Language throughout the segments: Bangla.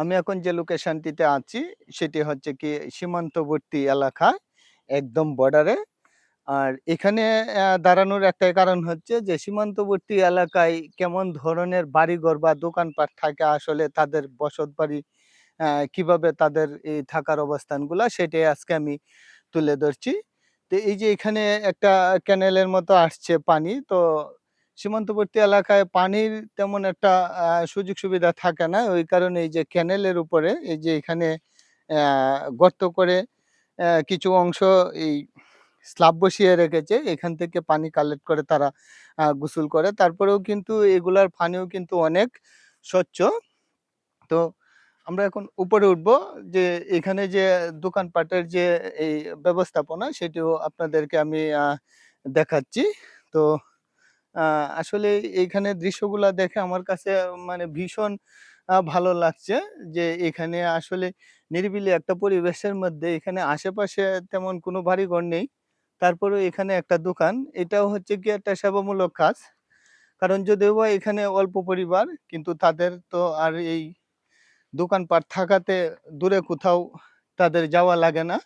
আমি এখন যে লোকেশনটিতে আছি, সেটি হচ্ছে কি সীমান্তবর্তী এলাকা, একদম বর্ডারে আর এখানে দাঁড়ানোর একটাই কারণ হচ্ছে যে সীমান্তবর্তী এলাকায় কেমন ধরনের বাড়িঘর বা দোকানপাট থাকে আসলে তাদের বসত বাড়ি কীভাবে তাদের এই থাকার অবস্থানগুলা সেটাই আজকে আমি তুলে ধরছি। তো এই যে এখানে একটা ক্যানেলের মতো আসছে পানি, তো সীমান্তবর্তী এলাকায় পানির তেমন একটা সুযোগ সুবিধা থাকে না। ওই কারণে এই যে ক্যানেলের উপরে, এই যে এখানে গর্ত করে কিছু অংশ এই স্ল্যাব বসিয়ে রেখেছে, এখান থেকে পানি কালেক্ট করে তারা গোসল করে। তারপরেও কিন্তু এগুলার পানিও কিন্তু অনেক স্বচ্ছ। তো আমরা এখন উপরে উঠব যে এখানে যে দোকানপাটের যে এই ব্যবস্থাপনা, সেটিও আপনাদেরকে আমি দেখাচ্ছি। তো আসলে এইখানে দৃশ্যগুলা দেখে আমার কাছে মানে ভীষণ ভালো লাগছে যে এখানে আসলে নিরিবিলি একটা পরিবেশের মধ্যে এখানে আশেপাশে তেমন কোনো বাড়িঘর নেই। তারপরে এখানে একটা দোকান। এটাও হচ্ছে কি একটা সেবামূলক কাজ। কারণ যদিও বা এখানে অল্প পরিবার, কিন্তু তাদের তো আর এই দোকানপাট থাকাতে দূরে কোথাও তাদের যাওয়া লাগে না।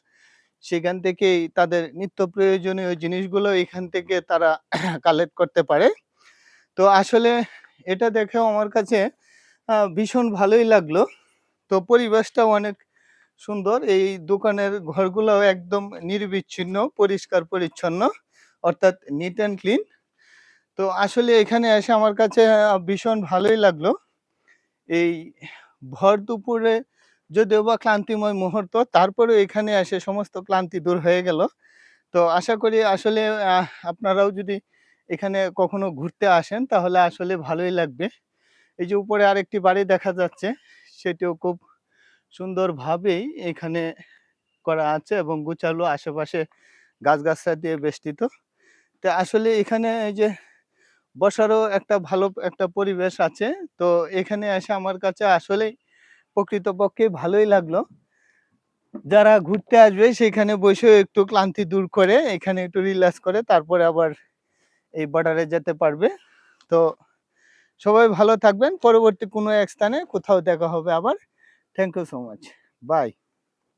সেখান থেকেই তাদের নিত্য প্রয়োজনীয় জিনিসগুলো এখান থেকে তারা কালেক্ট করতে পারে। তো আসলে এটা দেখেও আমার কাছে ভীষণ ভালোই লাগল। তো পরিবেশটাও অনেক সুন্দর। এই দোকানের ঘরগুলোও একদম নির্বিচ্ছিন্ন, পরিষ্কার, পরিচ্ছন্ন, অর্থাৎ নিট অ্যান্ড ক্লিন তো আসলে এখানে এসে আমার কাছে ভীষণ ভালোই লাগল। এই ভর দুপুরে যদিও বা ক্লান্তিময় মুহূর্ত, তারপরে এখানে এসে সমস্ত ক্লান্তি দূর হয়ে গেল। তো আশা করি আসলে আপনারাও যদি এখানে কখনো ঘুরতে আসেন, তাহলে আসলে ভালোই লাগবে। এই যে উপরে আরেকটি বাড়ি দেখা যাচ্ছে, সেটিও খুব সুন্দরভাবেই এখানে করা আছে এবং গুচালো আশেপাশে গাছগাছরা দিয়ে বেষ্টিত। তো আসলে এখানে এই যে বসারও একটা ভালো একটা পরিবেশ আছে। তো এখানে এসে আমার কাছে আসলেই প্রকৃতপক্ষে ভালোই লাগল। যারা ঘুরতে আসবে, সেখানে বসে একটু ক্লান্তি দূর করে, এখানে একটু রিল্যাক্স করে, তারপরে আবার এই বর্ডারে যেতে পারবে। তো সবাই ভালো থাকবেন। পরবর্তী কোনো এক স্থানে কোথাও দেখা হবে আবার। Thank you so much bye